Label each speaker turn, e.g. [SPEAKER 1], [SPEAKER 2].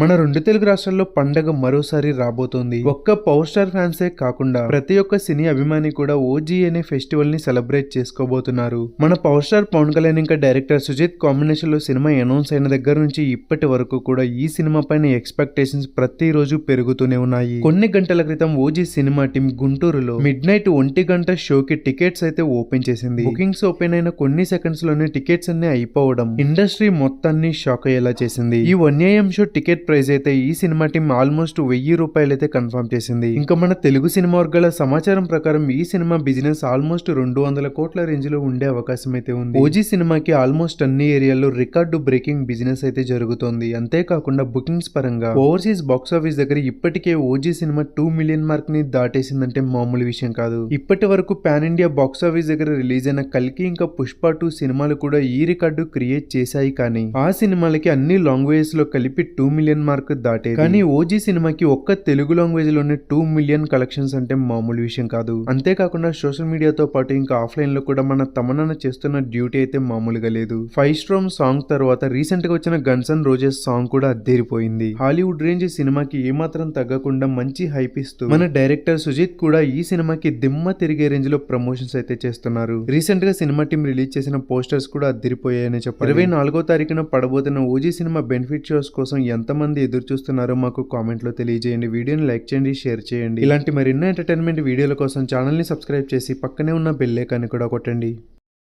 [SPEAKER 1] మన రెండు తెలుగు రాష్ట్రాల్లో పండగ మరోసారి రాబోతోంది. ఒక్క పవర్ స్టార్ ఫ్యాన్సే కాకుండా ప్రతి ఒక్క సినీ అభిమాని కూడా ఓజీ అనే ఫెస్టివల్ని సెలబ్రేట్ చేసుకోబోతున్నారు. మన పవర్ స్టార్ పవన్ కళ్యాణ్ ఇంకా డైరెక్టర్ సుజిత్ కాంబినేషన్లో సినిమా అనౌన్స్ అయిన దగ్గర నుంచి ఇప్పటి వరకు కూడా ఈ సినిమా పైన ఎక్స్పెక్టేషన్స్ ప్రతిరోజు పెరుగుతూనే ఉన్నాయి. కొన్ని గంటల క్రితం ఓజీ సినిమా టీం గుంటూరులో మిడ్ నైట్ ఒంటి గంట షోకి టికెట్స్ అయితే ఓపెన్ చేసింది. బుకింగ్స్ ఓపెన్ అయిన కొన్ని సెకండ్స్లోనే టికెట్స్ అన్ని అయిపోవడం ఇండస్ట్రీ మొత్తాన్ని షాక్ అయ్యేలా చేసింది. ఈ one AM show ticket price అయితే ఈ సినిమా టీం ఆల్మోస్ట్ వెయ్యి రూపాయలు అయితే కన్ఫర్మ్ చేసింది. ఇంకా మన తెలుగు సినిమా వర్గాల సమాచారం ప్రకారం ఈ సినిమా బిజినెస్ ఆల్మోస్ట్ రెండు వందల కోట్ల రేంజ్లో ఉండే అవకాశం అయితే ఉంది. ఓజీ సినిమాకి ఆల్మోస్ట్ అన్ని ఏరియాల్లో రికార్డు బ్రేకింగ్ బిజినెస్ అయితే జరుగుతోంది. అంతేకాకుండా బుకింగ్స్ పరంగా ఓవర్సీస్ బాక్స్ ఆఫీస్ దగ్గర ఇప్పటికే ఓజీ సినిమా టూ మిలియన్ మార్క్ని దాటేసిందంటే మామూలు విషయం కాదు. ఇప్పటి వరకు పాన్ ఇండియా బాక్స్ ఆఫీస్ దగ్గర రిలీజ్ అయిన కల్కి ఇంకా పుష్ప టూ సినిమాలు కూడా ఈ రికార్డు క్రియేట్ చేశాయి కానీ ఆ సినిమాలకి అన్ని లాంగ్వేజెస్లో కలిపి టూ మిలియన్ మార్క్ దాటే కానీ ఓజీ సినిమాకి ఒక్క తెలుగు లాంగ్వేజ్లోనే టూ మిలియన్ కలెక్షన్స్ అంటే మామూలు విషయం కాదు. అంతేకాకుండా సోషల్ మీడియాతో పాటు ఇంకా ఆఫ్లైన్లో కూడా మన తమనన్న చేస్తున్న డ్యూటీ అయితే మామూలుగా లేదు. ఫైవ్ స్ట్రోమ్ సాంగ్ తర్వాత రీసెంట్గా వచ్చిన గన్స్ అండ్ రోజెస్ సాంగ్ కూడా అద్దెరిపోయింది. హాలీవుడ్ రేంజ్ సినిమాకి ఏమాత్రం తగ్గకుండా మంచి హైప్ ఇస్తూ మన డైరెక్టర్ సుజిత్ కూడా ఈ సినిమాకి దిమ్మ తిరిగే రేంజ్లో ప్రమోషన్స్ అయితే చేస్తున్నారు. రీసెంట్గా సినిమా టీం రిలీజ్ చేసిన పోస్టర్స్ కూడా అద్దరిపోయాయని చెప్పారు ఇరవై నాలుగో తారీఖున పడబోతున్న ఓజీ సినిమా బెనిఫిట్ షోస్ కోసం ఎంత మంది ఎదురు చూస్తున్నారో మాకు కామెంట్లో తెలియజేయండి. వీడియోని లైక్ చేయండి షేర్ చేయండి. ఇలాంటి మరిన్నో ఎంటర్టైన్మెంట్ వీడియోల కోసం ఛానల్ని సబ్స్క్రైబ్ చేసి పక్కనే ఉన్న బెల్ ఐకాన్ని కూడా కొట్టండి.